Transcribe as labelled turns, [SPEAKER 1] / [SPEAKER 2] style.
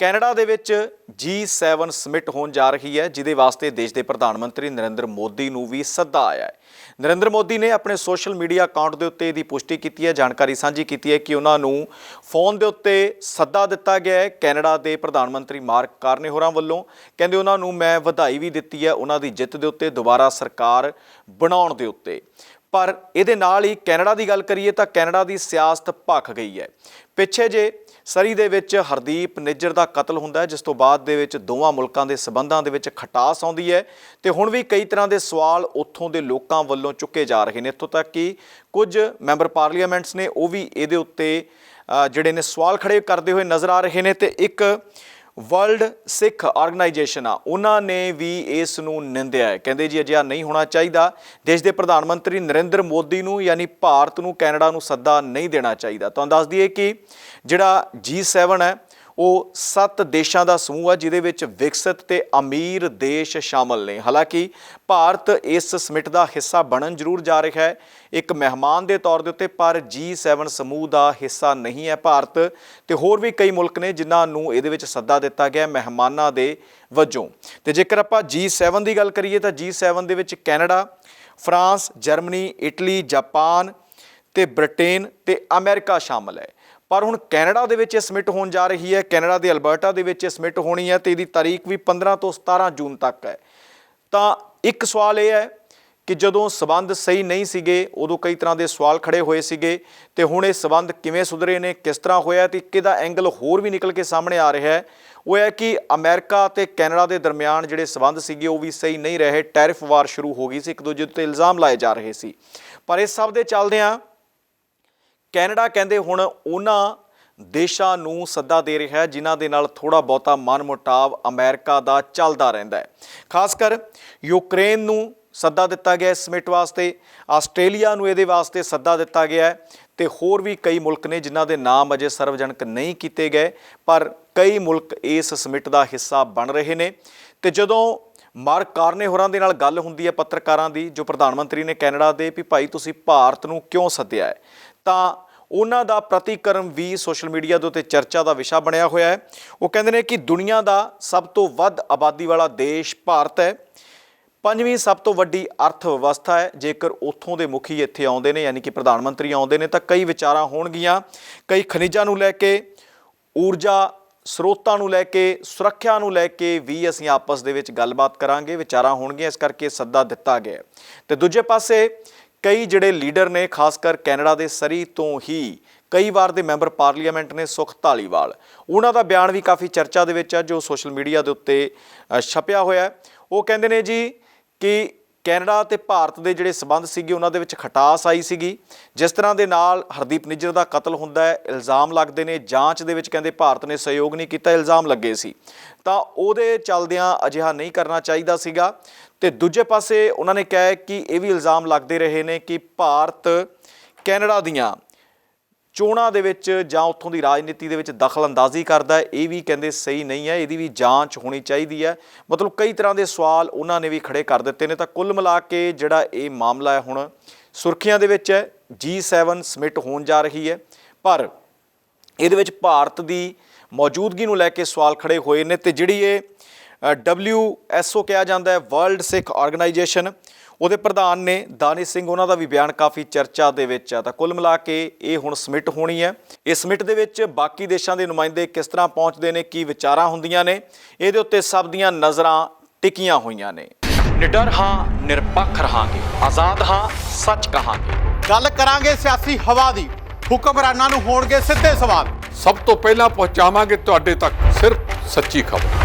[SPEAKER 1] Canada ਦੇ ਵਿੱਚ G7 summit ਹੋਣ ਜਾ ਰਹੀ ਹੈ, ਜਿਹਦੇ ਵਾਸਤੇ ਦੇਸ਼ ਦੇ ਪ੍ਰਧਾਨ ਮੰਤਰੀ ਨਰਿੰਦਰ ਮੋਦੀ ਨੂੰ ਵੀ ਸੱਦਾ ਆਇਆ ਹੈ। ਨਰਿੰਦਰ ਮੋਦੀ ਨੇ ਆਪਣੇ ਸੋਸ਼ਲ ਮੀਡੀਆ ਅਕਾਊਂਟ ਦੇ ਉੱਤੇ ਇਹਦੀ ਪੁਸ਼ਟੀ ਕੀਤੀ ਹੈ, ਜਾਣਕਾਰੀ ਸਾਂਝੀ ਕੀਤੀ ਹੈ ਕਿ ਉਹਨਾਂ ਨੂੰ ਫੋਨ ਦੇ ਉੱਤੇ ਸੱਦਾ ਦਿੱਤਾ ਗਿਆ ਹੈ। ਕੈਨੇਡਾ ਦੇ ਪ੍ਰਧਾਨ ਮੰਤਰੀ ਮਾਰਕ ਕਾਰਨੇ ਹੋਰਾਂ ਵੱਲੋਂ ਕਹਿੰਦੇ ਉਹਨਾਂ ਨੂੰ, ਮੈਂ ਵਧਾਈ ਵੀ ਦਿੱਤੀ ਹੈ ਉਹਨਾਂ ਦੀ ਜਿੱਤ ਦੇ ਉੱਤੇ, ਦੁਬਾਰਾ ਸਰਕਾਰ ਬਣਾਉਣ ਦੇ ਉੱਤੇ। ਪਰ ਇਹਦੇ ਨਾਲ ਹੀ ਕੈਨੇਡਾ ਦੀ ਗੱਲ ਕਰੀਏ ਤਾਂ ਕੈਨੇਡਾ ਦੀ ਸਿਆਸਤ ਭਖ ਗਈ ਹੈ। ਪਿੱਛੇ ਜੇ ਸਰੀ ਦੇ ਵਿੱਚ ਹਰਦੀਪ ਨਿੱਜਰ ਦਾ ਕਤਲ ਹੁੰਦਾ ਜਿਸ ਤੋਂ ਬਾਅਦ ਦੇ ਵਿੱਚ ਦੋਵਾਂ ਮੁਲਕਾਂ ਦੇ ਸਬੰਧਾਂ ਦੇ ਵਿੱਚ ਖਟਾਸ ਆਉਂਦੀ ਹੈ। ਤੇ ਹੁਣ ਵੀ ਕਈ ਤਰ੍ਹਾਂ ਦੇ ਸਵਾਲ ਉੱਥੋਂ ਦੇ ਲੋਕਾਂ ਵੱਲੋਂ ਚੁੱਕੇ ਜਾ ਰਹੇ ਨੇ। ਇੱਥੋਂ ਤੱਕ ਕਿ ਕੁਝ ਮੈਂਬਰ ਪਾਰਲੀਮੈਂਟਸ ਨੇ ਉਹ ਵੀ ਇਹਦੇ ਉੱਤੇ ਜਿਹੜੇ ਨੇ ਸਵਾਲ ਖੜੇ ਕਰਦੇ ਹੋਏ ਨਜ਼ਰ ਆ ਰਹੇ ਨੇ। ਤੇ ਇੱਕ ਵਰਲਡ ਸਿੱਖ ਆਰਗੇਨਾਈਜੇਸ਼ਨ ਆ, ਉਹਨਾਂ ਨੇ ਵੀ ਇਸ ਨੂੰ ਨਿੰਦਿਆ ਹੈ। ਕਹਿੰਦੇ ਜੀ, ਅਜਿਹਾ ਨਹੀਂ ਹੋਣਾ ਚਾਹੀਦਾ। ਦੇਸ਼ ਦੇ ਪ੍ਰਧਾਨ ਮੰਤਰੀ ਨਰਿੰਦਰ ਮੋਦੀ ਨੂੰ ਯਾਨੀ ਭਾਰਤ ਨੂੰ ਕੈਨੇਡਾ ਨੂੰ ਸੱਦਾ ਨਹੀਂ ਦੇਣਾ ਚਾਹੀਦਾ। ਤੁਹਾਨੂੰ ਦੱਸ ਦਈਏ ਕਿ ਜਿਹੜਾ G7 ਹੈ ਉਹ ਸੱਤ ਦੇਸ਼ਾਂ ਦਾ ਸਮੂਹ ਹੈ ਜਿਹਦੇ ਵਿੱਚ ਵਿਕਸਿਤ ਤੇ ਅਮੀਰ ਦੇਸ਼ ਸ਼ਾਮਲ ਨੇ। ਹਾਲਾਂਕਿ ਭਾਰਤ ਇਸ ਸਮਿਟ ਦਾ ਹਿੱਸਾ ਬਣਨ ਜ਼ਰੂਰ ਜਾ ਰਿਹਾ ਹੈ। ਇੱਕ ਮਹਿਮਾਨ ਦੇ ਤੌਰ ਦੇ ਉੱਤੇ ਪਰ G7 ਸਮੂਹ ਦਾ ਹਿੱਸਾ ਨਹੀਂ ਹੈ ਭਾਰਤ। ਤੇ ਹੋਰ ਵੀ ਕਈ ਮੁਲਕ ਨੇ ਜਿਨ੍ਹਾਂ ਨੂੰ ਇਹਦੇ ਵਿੱਚ ਸੱਦਾ ਦਿੱਤਾ ਗਿਆ ਮਹਿਮਾਨਾਂ ਦੇ ਵਜੋਂ। ਤੇ ਜੇਕਰ ਆਪਾਂ G7 ਦੀ ਗੱਲ ਕਰੀਏ ਤਾਂ G7 ਦੇ ਵਿੱਚ Canada, France, Germany, Italy, Japan ਤੇ ਬ੍ਰਿਟੇਨ ਤੇ ਅਮਰੀਕਾ ਸ਼ਾਮਲ ਹੈ। ਪਰ ਹੁਣ ਕੈਨੇਡਾ ਦੇ ਵਿੱਚ ਇਹ ਸਮਿਟ ਹੋਣ ਜਾ ਰਹੀ ਹੈ। ਕੈਨੇਡਾ ਦੇ ਅਲਬਰਟਾ ਦੇ ਵਿੱਚ ਇਹ ਸਮਿਟ ਹੋਣੀ ਹੈ ਤੇ ਇਹਦੀ ਤਾਰੀਖ ਵੀ 15 ਤੋਂ 17 ਜੂਨ ਤੱਕ ਹੈ। ਤਾਂ ਇੱਕ ਸਵਾਲ ਇਹ ਹੈ ਕਿ ਜਦੋਂ ਸਬੰਧ ਸਹੀ ਨਹੀਂ ਸੀਗੇ, ਉਦੋਂ ਕਈ ਤਰ੍ਹਾਂ ਦੇ ਸਵਾਲ ਖੜੇ ਹੋਏ ਸੀਗੇ ਤੇ ਹੁਣ ਇਹ ਸਬੰਧ ਕਿਵੇਂ ਸੁਧਰੇ ਨੇ, ਕਿਸ ਤਰ੍ਹਾਂ ਹੋਇਆ ਤੇ ਕਿਹਦਾ ਐਂਗਲ ਹੋਰ ਵੀ ਨਿਕਲ ਕੇ ਸਾਹਮਣੇ ਆ ਰਿਹਾ ਹੈ। ਉਹ ਹੈ ਕਿ ਅਮਰੀਕਾ ਤੇ ਕੈਨੇਡਾ ਦੇ ਦਰਮਿਆਨ ਜਿਹੜੇ ਸਬੰਧ ਸੀਗੇ, ਉਹ ਵੀ ਸਹੀ ਨਹੀਂ ਰਹੇ। ਟੈਰਿਫ ਵਾਰ ਸ਼ੁਰੂ ਹੋ ਗਈ ਸੀ, ਇੱਕ ਦੂਜੇ ਉੱਤੇ ਇਲਜ਼ਾਮ ਲਾਏ ਜਾ ਰਹੇ ਸੀ। ਪਰ ਇਸ ਸਭ ਦੇ ਚੱਲਦਿਆਂ ਕੈਨੇਡਾ ਕਹਿੰਦੇ ਹੁਣ ਉਹਨਾਂ ਦੇਸ਼ਾਂ ਨੂੰ ਸੱਦਾ ਦੇ ਰਿਹਾ ਹੈ, ਜਿਨ੍ਹਾਂ ਦੇ ਨਾਲ ਥੋੜਾ ਬਹੁਤਾ ਮਨਮੁਟਾਵ ਅਮਰੀਕਾ ਦਾ ਚੱਲਦਾ ਰਹਿੰਦਾ ਹੈ। ਖਾਸ ਕਰ ਯੂਕਰੇਨ ਨੂੰ ਸੱਦਾ ਦਿੱਤਾ ਗਿਆ ਇਸ ਸਮਿਟ ਵਾਸਤੇ, ਆਸਟ੍ਰੇਲੀਆ ਨੂੰ ਇਹਦੇ ਵਾਸਤੇ ਸੱਦਾ ਦਿੱਤਾ ਗਿਆ ਹੈ ਤੇ ਹੋਰ ਵੀ ਕਈ ਮੁਲਕ ਨੇ ਜਿਨ੍ਹਾਂ ਦੇ ਨਾਮ ਅਜੇ ਸਰਵਜਨਕ ਨਹੀਂ ਕੀਤੇ ਗਏ, ਪਰ ਕਈ ਮੁਲਕ ਇਸ ਸਮਿਟ ਦਾ ਹਿੱਸਾ ਬਣ ਰਹੇ ਨੇ। ਤੇ ਜਦੋਂ ਮਾਰਕ ਕਾਰਨੇ ਹੋਰਾਂ ਦੇ ਨਾਲ ਗੱਲ ਹੁੰਦੀ ਹੈ ਪੱਤਰਕਾਰਾਂ ਦੀ, ਜੋ ਪ੍ਰਧਾਨ ਮੰਤਰੀ ਨੇ ਕੈਨੇਡਾ ਦੇ, ਵੀ ਭਾਈ ਤੁਸੀਂ ਭਾਰਤ ਨੂੰ ਕਿਉਂ ਸੱਦਿਆ ਹੈ? ਤਾਂ ਉਹਨਾਂ ਦਾ ਪ੍ਰਤੀਕਰਮ ਵੀ ਸੋਸ਼ਲ ਮੀਡੀਆ ਦੇ ਉੱਤੇ ਚਰਚਾ ਦਾ ਵਿਸ਼ਾ ਬਣਿਆ ਹੋਇਆ ਹੈ। ਉਹ ਕਹਿੰਦੇ ਨੇ ਕਿ ਦੁਨੀਆ ਦਾ ਸਭ ਤੋਂ ਵੱਧ ਆਬਾਦੀ ਵਾਲਾ ਦੇਸ਼ ਭਾਰਤ ਹੈ। ਪੰਜਵੀਂ ਸਭ ਤੋਂ ਵੱਡੀ ਅਰਥ ਵਿਵਸਥਾ ਹੈ। ਜੇਕਰ ਉੱਥੋਂ ਦੇ ਮੁਖੀ ਇੱਥੇ ਆਉਂਦੇ ਨੇ, ਯਾਨੀ ਕਿ ਪ੍ਰਧਾਨ ਮੰਤਰੀ ਆਉਂਦੇ ਨੇ, ਤਾਂ ਕਈ ਵਿਚਾਰਾਂ ਹੋਣਗੀਆਂ। ਕਈ ਖਣਿਜਾਂ ਨੂੰ ਲੈ ਕੇ, ਊਰਜਾ ਸਰੋਤਾਂ ਨੂੰ ਲੈ ਕੇ, ਸੁਰੱਖਿਆ ਨੂੰ ਲੈ ਕੇ ਵੀ ਅਸੀਂ ਆਪਸ ਦੇ ਵਿੱਚ ਗੱਲਬਾਤ ਕਰਾਂਗੇ। ਵਿਚਾਰਾਂ ਹੋਣਗੀਆਂ, ਇਸ ਕਰਕੇ ਸੱਦਾ ਦਿੱਤਾ ਗਿਆ ਹੈ। ਤੇ ਦੂਜੇ ਪਾਸੇ ਕਈ ਜਿਹੜੇ ਲੀਡਰ ਨੇ, ਖਾਸ ਕਰ ਕੈਨੇਡਾ ਦੇ ਸਰੀ ਤੋਂ ਹੀ ਕਈ ਵਾਰ ਦੇ ਮੈਂਬਰ ਪਾਰਲੀਮੈਂਟ ਨੇ ਸੁਖ ਧਾਲੀਵਾਲ। ਉਹਨਾਂ ਦਾ ਬਿਆਨ ਵੀ ਕਾਫੀ ਚਰਚਾ ਦੇ ਵਿੱਚ ਹੈ ਜੋ ਸੋਸ਼ਲ ਮੀਡੀਆ ਦੇ ਉੱਤੇ ਛਪਿਆ ਹੋਇਆ ਹੈ। ਉਹ ਕਹਿੰਦੇ ਨੇ ਜੀ ਕਿ ਕੈਨੇਡਾ ਤੇ ਭਾਰਤ ਦੇ ਜਿਹੜੇ ਸਬੰਧ ਸੀਗੇ, ਉਹਨਾਂ ਦੇ ਵਿੱਚ ਖਟਾਸ ਆਈ ਸੀਗੀ। ਜਿਸ ਤਰ੍ਹਾਂ ਦੇ ਨਾਲ ਹਰਦੀਪ ਨਿੱਜਰ ਦਾ ਕਤਲ ਹੁੰਦਾ ਹੈ, ਇਲਜ਼ਾਮ ਲੱਗਦੇ ਨੇ, ਜਾਂਚ ਦੇ ਵਿੱਚ ਕਹਿੰਦੇ ਭਾਰਤ ਨੇ ਸਹਿਯੋਗ ਨਹੀਂ ਕੀਤਾ, ਇਲਜ਼ਾਮ ਲੱਗੇ ਸੀ। ਤਾਂ ਉਹਦੇ ਚੱਲਦਿਆਂ ਅਜਿਹਾ ਨਹੀਂ ਕਰਨਾ ਚਾਹੀਦਾ ਸੀਗਾ। ਤੇ ਦੂਜੇ ਪਾਸੇ ਉਹਨਾਂ ਨੇ ਕਿਹਾ ਕਿ ਇਹ ਵੀ ਇਲਜ਼ਾਮ ਲੱਗਦੇ ਰਹੇ ਨੇ ਕਿ ਭਾਰਤ ਕੈਨੇਡਾ ਦੀਆਂ ਚੋਣਾਂ ਦੇ ਵਿੱਚ ਜਾਂ ਉੱਥੋਂ ਦੀ ਰਾਜਨੀਤੀ ਦੇ ਵਿੱਚ ਦਖਲ ਅੰਦਾਜ਼ੀ ਕਰਦਾ ਇਹ ਵੀ ਕਹਿੰਦੇ ਸਹੀ ਨਹੀਂ ਹੈ, ਇਹਦੀ ਵੀ ਜਾਂਚ ਹੋਣੀ ਚਾਹੀਦੀ ਹੈ। ਮਤਲਬ ਕਈ ਤਰ੍ਹਾਂ ਦੇ ਸਵਾਲ ਉਹਨਾਂ ਨੇ ਵੀ ਖੜੇ ਕਰ ਦਿੱਤੇ ਨੇ। ਤਾਂ ਕੁੱਲ ਮਿਲਾ ਕੇ ਜਿਹੜਾ ਇਹ ਮਾਮਲਾ ਹੈ ਹੁਣ ਸੁਰਖੀਆਂ ਦੇ ਵਿੱਚ ਹੈ G7 ਸਮਿਟ ਹੋਣ ਜਾ ਰਹੀ ਹੈ। ਪਰ ਇਹਦੇ ਵਿੱਚ ਭਾਰਤ ਦੀ ਮੌਜੂਦਗੀ ਨੂੰ ਲੈ ਕੇ ਸਵਾਲ ਖੜੇ ਹੋਏ ਨੇ ਤੇ ਜਿਹੜੀ ਇਹ WSO ਕਿਹਾ ਜਾਂਦਾ ਹੈ ਵਰਲਡ ਸਿੱਖ ਆਰਗੇਨਾਈਜੇਸ਼ਨ ਉਹਦੇ ਪ੍ਰਧਾਨ ਨੇ ਦਾਨਿਸ਼ ਸਿੰਘ ਉਹਨਾਂ ਦਾ ਵੀ ਬਿਆਨ ਕਾਫੀ ਚਰਚਾ ਦੇ ਵਿੱਚ ਆ। ਤਾਂ ਕੁੱਲ ਮਿਲਾ ਕੇ ਇਹ ਹੁਣ ਸਮਿਟ ਹੋਣੀ ਹੈ। ਇਸ ਸਮਿਟ ਦੇ ਵਿੱਚ ਬਾਕੀ ਦੇਸ਼ਾਂ ਦੇ ਨੁਮਾਇੰਦੇ ਕਿਸ ਤਰ੍ਹਾਂ ਪਹੁੰਚਦੇ ਨੇ ਕੀ ਵਿਚਾਰਾਂ ਹੁੰਦੀਆਂ ਨੇ ਇਹਦੇ ਉੱਤੇ ਸਭ ਦੀਆਂ ਨਜ਼ਰਾਂ ਟਿਕੀਆਂ ਹੋਈਆਂ ਨੇ। ਨਿਡਰ ਹਾਂ ਨਿਰਪੱਖ ਰਹਾਂਗੇ। ਆਜ਼ਾਦ ਹਾਂ ਸੱਚ ਕਹਾਂਗੇ।
[SPEAKER 2] ਗੱਲ ਕਰਾਂਗੇ ਸਿਆਸੀ ਹਵਾ ਦੀ। ਹੁਕਮਰਾਨਾਂ ਨੂੰ ਹੋਣਗੇ ਸਿੱਧੇ ਸਵਾਲ।
[SPEAKER 3] ਸਭ ਤੋਂ ਪਹਿਲਾਂ ਪਹੁੰਚਾਵਾਂਗੇ ਤੁਹਾਡੇ ਤੱਕ ਸਿਰਫ ਸੱਚੀ ਖਬਰ।